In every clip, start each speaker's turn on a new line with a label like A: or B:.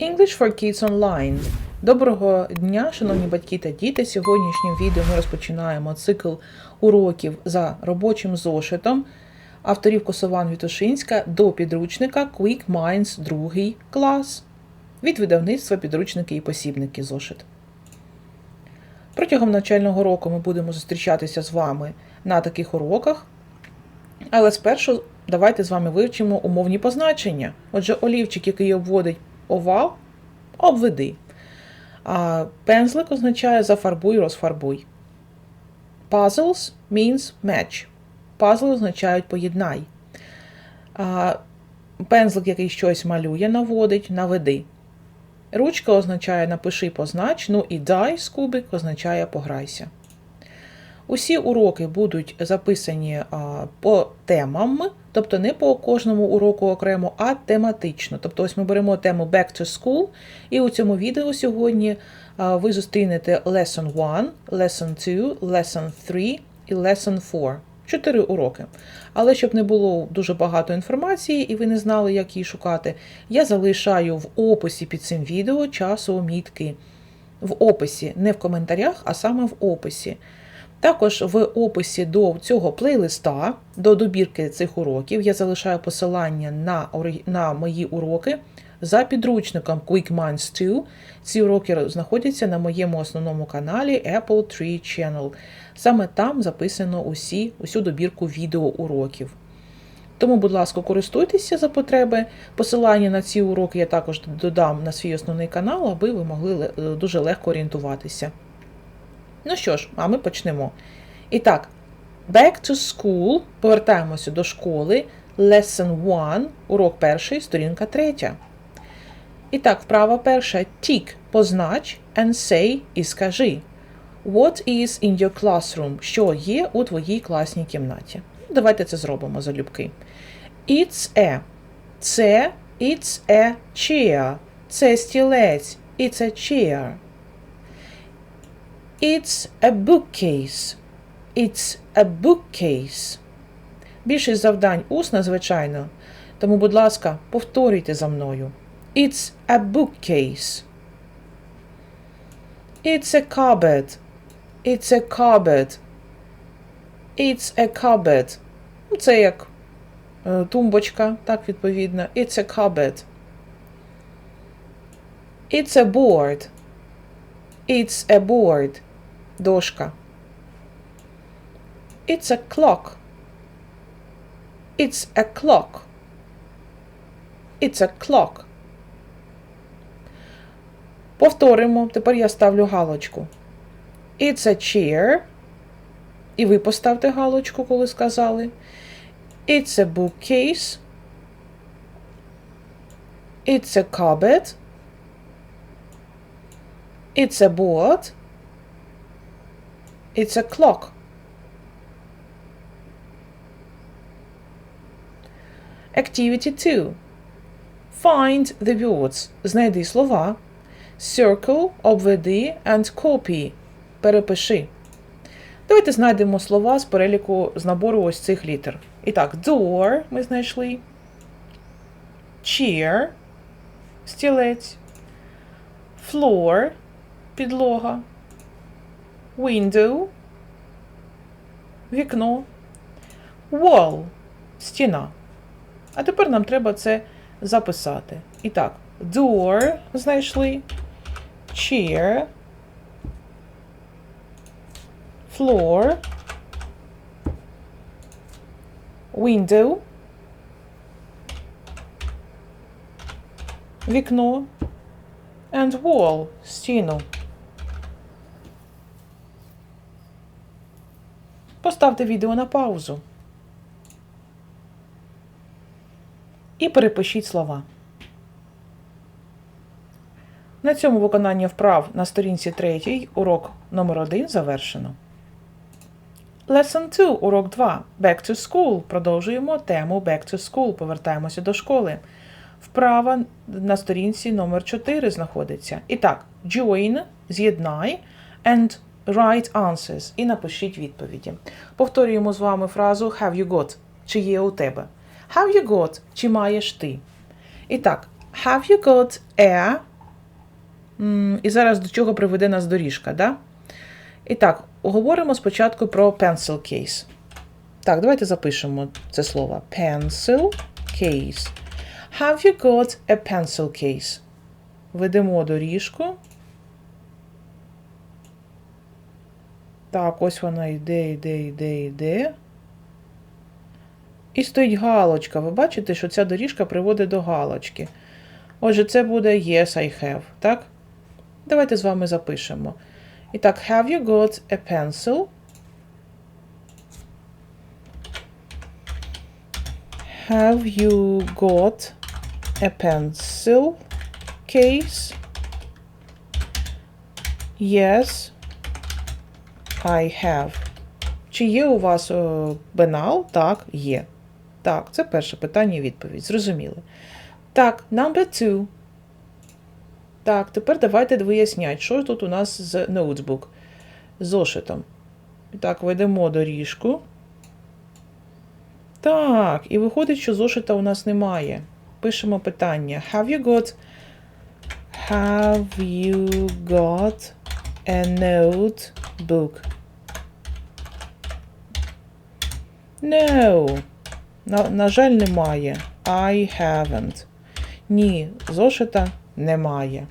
A: English for Kids Online. Доброго дня, шановні батьки та діти. Сьогоднішнім відео ми розпочинаємо цикл уроків за робочим зошитом авторів Косован Вітушинська до підручника Quick Minds 2 клас від видавництва підручники і посібники зошит. Протягом навчального року ми будемо зустрічатися з вами на таких уроках. Але спершу давайте з вами вивчимо умовні позначення. Отже, олівчик, який обводить овал, обведи. А пензлик означає зафарбуй, розфарбуй. Puzzles means match. Пазли означають поєднай. А пензлик, який щось малює, наводить, наведи. Ручка означає напиши познач, ну і dice кубик означає пограйся. Усі уроки будуть записані по темам, тобто не по кожному уроку окремо, а тематично. Тобто, ось ми беремо тему Back to School, і у цьому відео сьогодні ви зустрінете Lesson 1, Lesson 2, Lesson 3 і Lesson 4. Чотири уроки. Але щоб не було дуже багато інформації і ви не знали, як її шукати, я залишаю в описі під цим відео часомітки. В описі, не в коментарях, а саме в описі. Також в описі до цього плейлиста, до добірки цих уроків, я залишаю посилання на, на мої уроки за підручником Quick Minds 2. Ці уроки знаходяться на моєму основному каналі Apple Tree Channel. Саме там записано усі, усю добірку відеоуроків. Тому, будь ласка, користуйтеся за потреби. Посилання на ці уроки я також додам на свій основний канал, аби ви могли дуже легко орієнтуватися. Ну що ж, а ми почнемо. І так, back to school. Повертаємося до школи. Lesson 1, урок перший, сторінка третя. І так, вправа перша. Tick – познач and say і скажи. What is in your classroom? Що є у твоїй класній кімнаті? Давайте це зробимо залюбки. It's a. Це it's a chair. Це стілець. It's a chair. It's a bookcase. It's a bookcase. Більшість завдань усна, звичайно. Тому, будь ласка, повторюйте за мною. It's a bookcase. It's a cupboard. It's a cupboard. It's a cupboard. Ну, Це як е, тумбочка, так відповідно. It's a cupboard. It's a board. It's a board. Дошка. It's a clock. It's a clock. It's a clock. Повторимо. Тепер я ставлю галочку. It's a chair. І ви поставте галочку, коли сказали. It's a bookcase. It's a cupboard. It's a board. It's a clock. Activity 2. Find the words. Знайди слова. Circle, обведи and copy. Перепиши. Давайте знайдемо слова з переліку з набору ось цих літер. І так, door ми знайшли. Chair. Стілець. Floor. Підлога. Window. Вікно. Wall. Стіна. А тепер нам треба це записати. І так, door знайшли. Chair. Floor. Window. Вікно. And wall. Стіну. Поставте відео на паузу. І перепишіть слова. На цьому виконання вправ на сторінці 3 урок номер 1 завершено. Lesson 2, урок 2. Back to school. Продовжуємо тему Back to school. Повертаємося до школи. Вправа на сторінці номер 4 знаходиться. І так, join, з'єднай, and write answers. І напишіть відповіді. Повторюємо з вами фразу have you got, чи є у тебе. Have you got, чи маєш ти. І так, have you got a І зараз до чого приведе нас доріжка, да? І так, говоримо спочатку про pencil case. Так, давайте запишемо це слово. Pencil case. Have you got a pencil case? Ведемо доріжку. Так, ось вона йде, йде, йде, йде. І стоїть галочка. Ви бачите, що ця доріжка приводить до галочки. Отже, це буде Yes, I have. Так? Давайте з вами запишемо. І так, have you got a pencil? Have you got a pencil case? Yes, I have. Чи є у вас е, бенал? Так, є. Так, це перше питання і відповідь. Зрозуміли. Так, number two. Так, тепер давайте вияснять, що тут у нас з ноутбук, зошитом. І Так, ведемо доріжку. Так, і виходить, що зошита у нас немає. Пишемо питання. Have you got Have you got a notebook? No. На, на жаль, немає. I haven't. Ні, зошита немає.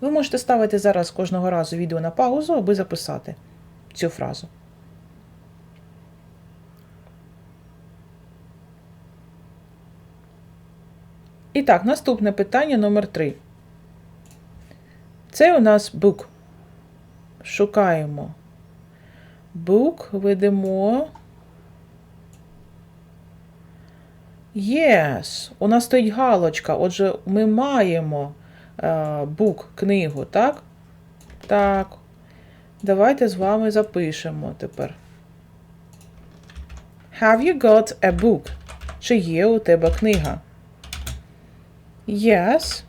A: Ви можете ставити зараз кожного разу відео на паузу, аби записати цю фразу. І так, наступне питання номер 3. Це у нас book. Шукаємо. Book ведемо. Yes. У нас стоїть галочка. Отже, ми маємо е, бук, книгу, так? Так. Давайте з вами запишемо тепер. Have you got a book? Чи є у тебе книга? Yes,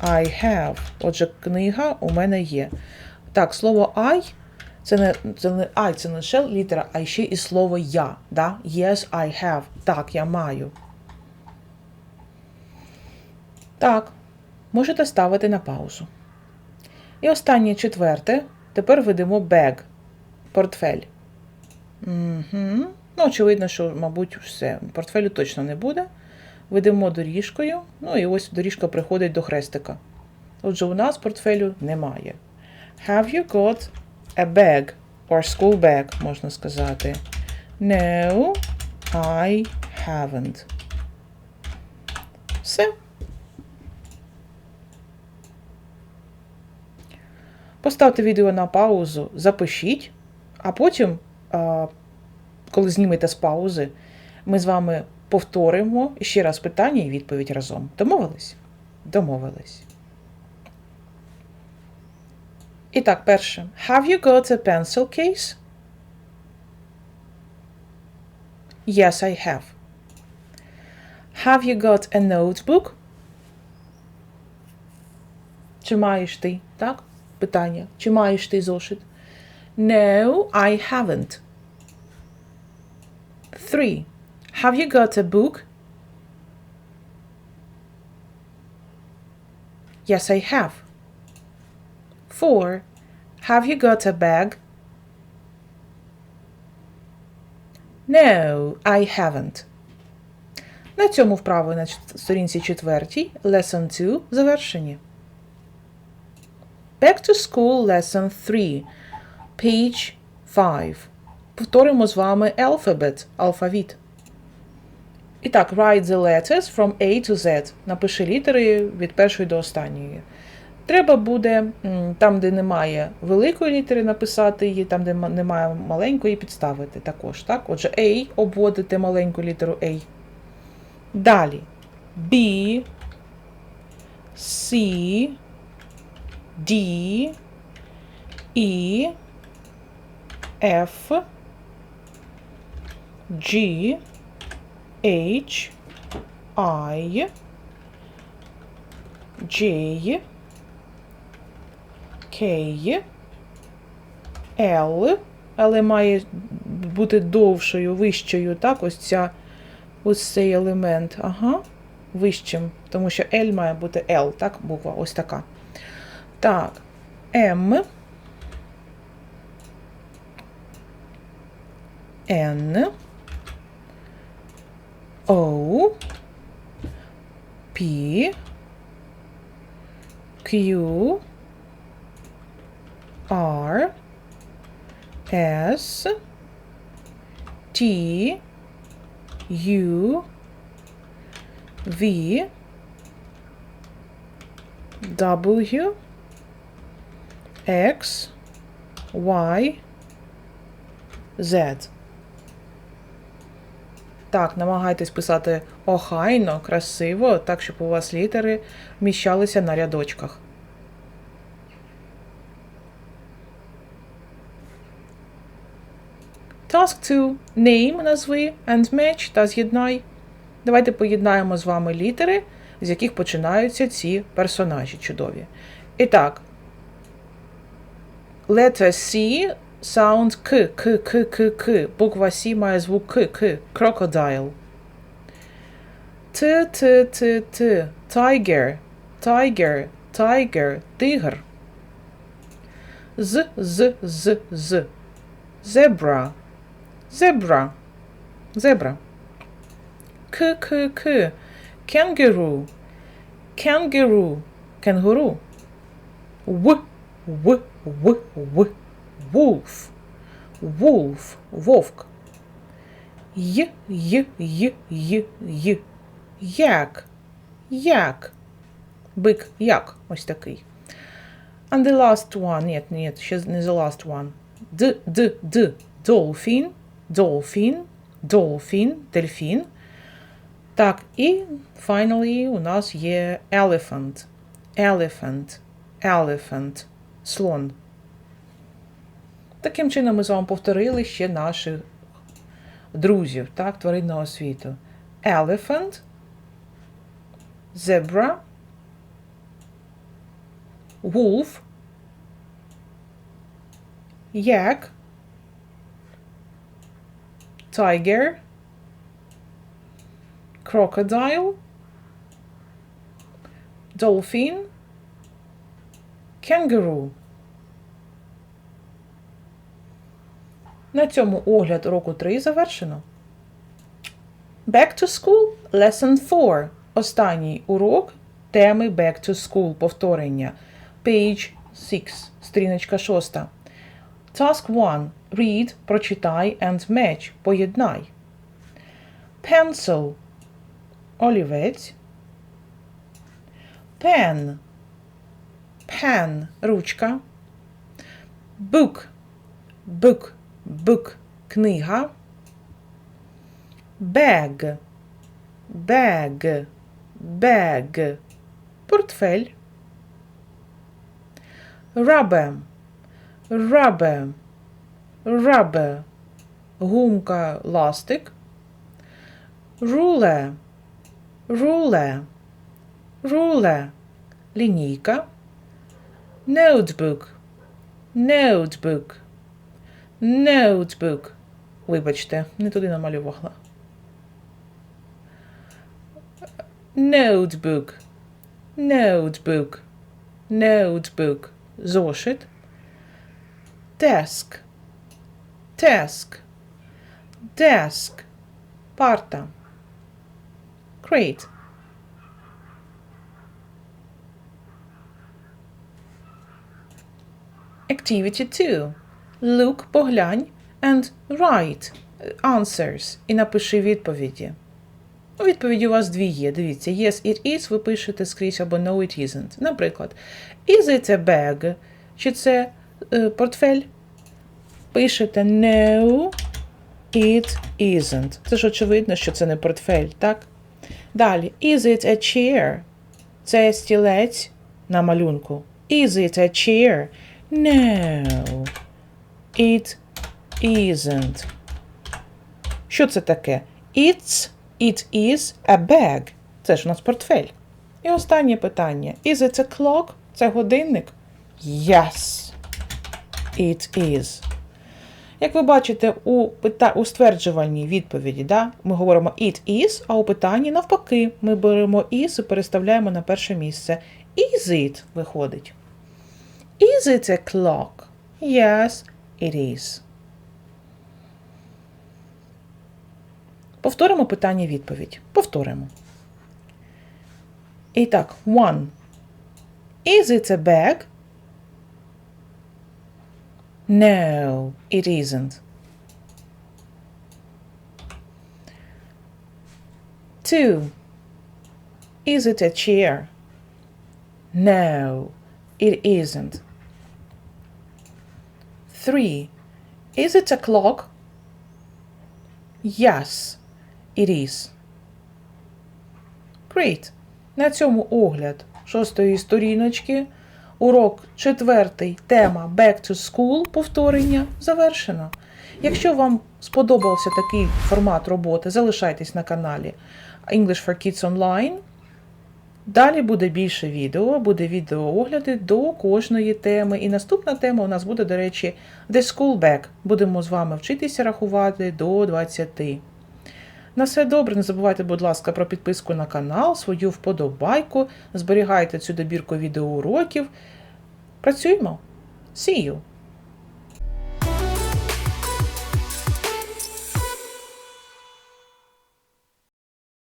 A: I have. Отже, книга у мене є. Так, слово I це не, це не I, це не лише літера, а ще і слово я. Да? Yes, I have. Так, я маю. Так, можете ставити на паузу. І останнє четверте. Тепер ведемо bag. Портфель. Угу. Ну, очевидно, що, мабуть, все. Портфелю точно не буде. Ведемо доріжкою. Ну і ось доріжка приходить до хрестика. Отже, у нас портфелю немає. Have you got a bag or school bag, можна сказати. No, I haven't. Все. Поставте відео на паузу, запишіть, а потім, коли знімете з паузи, ми з вами повторимо ще раз питання і відповідь разом. Домовились? Домовились. І так, перше. Have you got a pencil case? Yes, I have. Have you got a notebook? Чи маєш ти? Так? Питання. Чи маєш ти зошит? No, I haven't. Three. Have you got a book? Yes, I have. Four. Have you got a bag? No, I haven't. На цьому вправи на сторінці четвертій Lesson 2 завершені. Back to school lesson 3. Page 5. Повторимо з вами alphabet, алфавіт. І так, write the letters from A to Z. Напиши літери від першої до останньої. Треба буде там, де немає великої літери, написати її, там, де немає маленької, підставити також. Так? Отже, A обводите маленьку літеру A. Далі. B, C, D, E, F, G, H, I, J, K, L, але має бути довшою, вищою, так, ось ця, ось цей елемент, ага, вищим, тому що L має бути L, так, буква, ось така. Так. М. Н. О. P. Q. R. S. T. U. V. W. X. Y. Z. Так, намагайтесь писати охайно, красиво, так, щоб у вас літери вміщалися на рядочках. Task 2. Name назви and match та з'єднай. Давайте поєднаємо з вами літери, з яких починаються ці персонажі чудові. І так, letter C sound К, К, К, К, К. Буква С має звук К, К. Crocodile. Т, Т, Т, Т. Tiger. Tiger. Tiger. Тигр. З, З, З, З. Zebra. Zebra. Зебра. К, К, К. Kangaroo. Kangaroo. Кенгуру. В, В, В, В. Wolf. Wolf. Вовк. Й, Й, Й, Й, Й. Як. Як. Бик, як. Ось такий. And the last one. Ні, ні, ще не the last one. Д, Д, Д. Dolphin. Dolphin. Dolphin. Дельфін. Так, і finally у нас є elephant. Elephant. Elephant. Слон. Таким чином ми з вами повторили ще наших друзів, так, тваринного світу. Elephant, zebra, wolf, yak, tiger, crocodile, dolphin, kangaroo. На цьому огляд року 3 завершено. Back to school lesson 4. Останній урок теми Back to school повторення. Page 6, сторіночка 6. Task 1. Read, прочитай and match. Поєднай. Pencil. Олівець. Pen. Pen. Ручка. Book. Book. Book – книга. Bag. Bag. Bag. Портфель. Rubber. Rubber. Rubber. Гумка, ластик. Ruler. Ruler. Ruler. Лінійка. Notebook. Notebook. Notebook. Вибачте, не туди намалювала. Notebook. Notebook. Notebook. Зошит. Desk. Desk. Desk. Парта. Crate. Activity 2. Look, поглянь, and write answers. І напиши відповіді. Відповіді у вас дві є. Дивіться, yes, it is, ви пишете скрізь або no, it isn't. Наприклад, is it a bag? Чи це портфель? Пишете no, it isn't. Це ж очевидно, що це не портфель, так? Далі, is it a chair? Це стілець на малюнку. Is it a chair? No. It isn't. Що це таке? It's, it is a bag. Це ж у нас портфель. І останнє питання. Is it a clock? Це годинник? Yes. It is. Як ви бачите, у, пита... у стверджувальній відповіді да, ми говоримо it is, а у питанні навпаки, ми беремо is і переставляємо на перше місце. Is it виходить. Is it a clock? Yes, it is. Повторимо питання відповідь. Повторимо. І так, one. Is it a bag? No, it isn't. Two. Is it a chair? No, it isn't. Three. Is it a clock? Yes, it is. Great. На цьому огляд шостої сторіночки. Урок четвертий, тема Back to School повторення завершено. Якщо вам сподобався такий формат роботи, залишайтесь на каналі English for Kids Online. Далі буде більше відео, буде відеоогляди до кожної теми. І наступна тема у нас буде, до речі, The School Back. Будемо з вами вчитися рахувати до 20. На все добре, не забувайте, будь ласка, про підписку на канал, свою вподобайку, зберігайте цю добірку відеоуроків. Працюємо! See you!